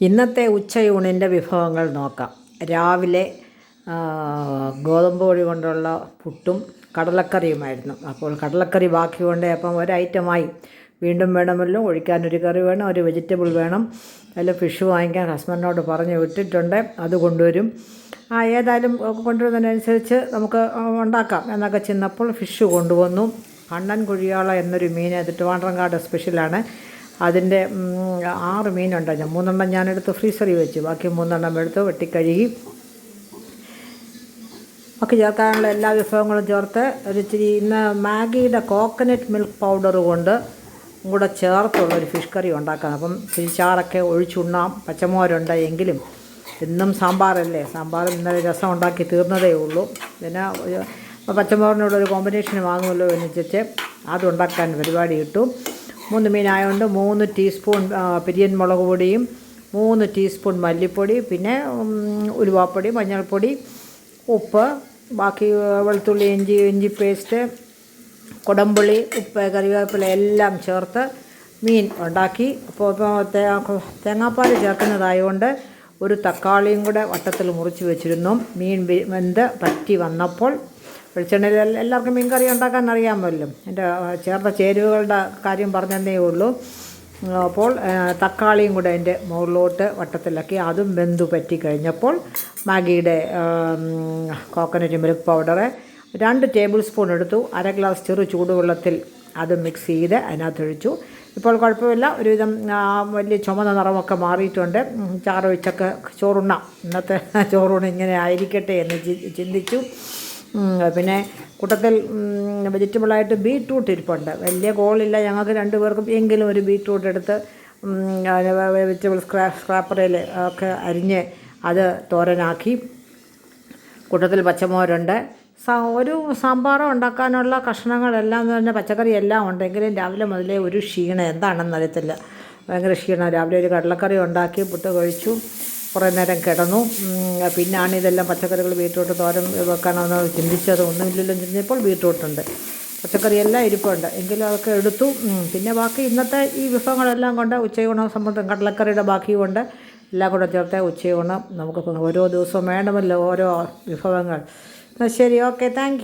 ഇന്നത്തെ ഉച്ചയൂണിന്റെ വിഭവങ്ങൾ നോക്കാം. രാവിലെ ഗോതമ്പ് പൊടി കൊണ്ടുള്ള പുട്ടും കടലക്കറിയുമായിരുന്നു. അപ്പോൾ കടലക്കറി ബാക്കി കൊണ്ട് അപ്പം ഒരൈറ്റമായി. വീണ്ടും വേണമല്ലോ ഒഴിക്കാനൊരു കറി വേണം ഒരു വെജിറ്റബിൾ വേണം. അതിൽ ഫിഷ് വാങ്ങിക്കാൻ ഹസ്ബൻഡിനോട് പറഞ്ഞ് വിട്ടിട്ടുണ്ട്. അത് കൊണ്ടുവരും. ആ ഏതായാലും കൊണ്ടുവരുന്നതിനനുസരിച്ച് നമുക്ക് ഉണ്ടാക്കാം എന്നൊക്കെ ചെന്നപ്പോൾ ഫിഷ് കൊണ്ടുവന്നു. കണ്ണൻ കുഴിയാള എന്നൊരു മീൻ ട്രിവാൻഡ്രംകാട് സ്പെഷ്യലാണ്. അതിന്റെ ആറ് മീനുണ്ടായിരുന്നു മൂന്നെണ്ണം ഞാനെടുത്ത് ഫ്രീസറിൽ വെച്ചു. ബാക്കി മൂന്നെണ്ണം എടുത്ത് വെട്ടിക്കഴുകി. ഒക്കെ ചേർക്കാനുള്ള എല്ലാ വിഭവങ്ങളും ചേർത്ത് ഒരു ഇച്ചിരി ഇന്ന് മാഗിയുടെ കോക്കനട്ട് മിൽക്ക് പൗഡർ കൊണ്ട് കൂടെ ചേർത്തുള്ള ഒരു ഫിഷ് കറി ഉണ്ടാക്കാം. അപ്പം ചാറൊക്കെ ഒഴിച്ചുണ്ണാം. പച്ചമോരുണ്ട് എങ്കിലും ഇന്നും സാമ്പാറല്ലേ? സാമ്പാർ ഇന്നലെ രസം ഉണ്ടാക്കി തീർന്നതേ ഉള്ളൂ. പിന്നെ ഒരു പച്ചമോറിനോട് ഒരു കോമ്പിനേഷൻ വാങ്ങുമല്ലോ എന്ന് വെച്ചിട്ട് അതുണ്ടാക്കാൻ പരിപാടി ഇട്ടു മൂന്ന് മീനായതുകൊണ്ട് മൂന്ന് ടീസ്പൂൺ പിരിയൻ മുളക് പൊടിയും മൂന്ന് ടീസ്പൂൺ മല്ലിപ്പൊടി പിന്നെ ഉലുവാപ്പൊടി മഞ്ഞൾപ്പൊടി ഉപ്പ് ബാക്കി വെളുത്തുള്ളി ഇഞ്ചി ഇഞ്ചി പേസ്റ്റ് കുടമ്പുളി ഉപ്പ് കറിവേപ്പില എല്ലാം ചേർത്ത് മീൻ ഉണ്ടാക്കി. അപ്പോൾ ഇപ്പോൾ തേങ്ങാപ്പാൽ ചേർക്കുന്നതായതുകൊണ്ട് ഒരു തക്കാളിയും കൂടെ വട്ടത്തിൽ മുറിച്ച് വെച്ചിരുന്നു. മീൻ വെന്ത് പറ്റി വന്നപ്പോൾ വെളിച്ചെണ്ണയിൽ എല്ലാവർക്കും മീൻ കറി ഉണ്ടാക്കാൻ അറിയാമല്ലോ. എന്റെ ചേർത്ത ചേരുവകളുടെ കാര്യം പറഞ്ഞതേ ഉള്ളൂ. അപ്പോൾ തക്കാളിയും കൂടെ അതിന്റെ മുകളിലോട്ട് വട്ടത്തിലാക്കി അതും വെന്തു പറ്റി കഴിഞ്ഞപ്പോൾ മാഗിയുടെ കോക്കനട്ട് മിൽക്ക് പൗഡർ രണ്ട് ടേബിൾ സ്പൂൺ എടുത്തു. അര ഗ്ലാസ് ചെറു ചൂടുവെള്ളത്തിൽ അത് മിക്സ് ചെയ്ത് അതിനകത്തൊഴിച്ചു. ഇപ്പോൾ കുഴപ്പമില്ല. ഒരുവിധം വലിയ ചുമന്ന നിറമൊക്കെ മാറിയിട്ടുണ്ട്. ചാറ് വെച്ചൊക്കെ ചോറുണ്ണാം. ഇന്നത്തെ ചോറൂണ് ഇങ്ങനെ ആയിരിക്കട്ടെ എന്ന് ചിന്തിച്ചു. പിന്നെ കൂട്ടത്തിൽ വെജിറ്റബിളായിട്ട് ബീട്രൂട്ട് ഇരിപ്പുണ്ട്. വലിയ ഗോളില്ല ഞങ്ങൾക്ക് രണ്ട് പേർക്കും എങ്കിലും ഒരു ബീട്രൂട്ട് എടുത്ത് വെജിറ്റബിൾ സ്ക്രാ സ്ക്രാപ്പറിൽ ഒക്കെ അരിഞ്ഞ് അത് തോരനാക്കി. കൂട്ടത്തിൽ പച്ചമോരുണ്ട് ഒരു സാമ്പാർ ഉണ്ടാക്കാനുള്ള കഷ്ണങ്ങളെല്ലാം തന്നെ പച്ചക്കറി എല്ലാം ഉണ്ടെങ്കിലും രാവിലെ മുതലേ ഒരു ക്ഷീണം. എന്താണെന്ന് അറിയത്തില്ല. ഭയങ്കര ക്ഷീണം. രാവിലെ ഒരു കടലക്കറി ഉണ്ടാക്കി പുട്ട് കഴിച്ചു. കുറേ നേരം കിടന്നു. പിന്നാണ് ഇതെല്ലാം പച്ചക്കറികൾ ബീട്രൂട്ട് തോരൻ വെക്കണമെന്ന് ചിന്തിച്ചത്. ഒന്നുമില്ലല്ലോ ചിന്തിച്ചപ്പോൾ ബീട്രൂട്ടുണ്ട്. പച്ചക്കറിയെല്ലാം ഇരിപ്പുണ്ട്. എങ്കിലും അതൊക്കെ എടുത്തു. പിന്നെ ബാക്കി ഇന്നത്തെ ഈ വിഭവങ്ങളെല്ലാം കൊണ്ട് ഉച്ചയൂണ സംബന്ധം കടലക്കറിയുടെ ബാക്കിയുമുണ്ട് എല്ലാം കൂടെ ചേർത്ത് ഉച്ചയൂണ് നമുക്ക് ഓരോ ദിവസവും വേണമല്ലോ ഓരോ വിഭവങ്ങൾ. ശരി ഓക്കെ. താങ്ക്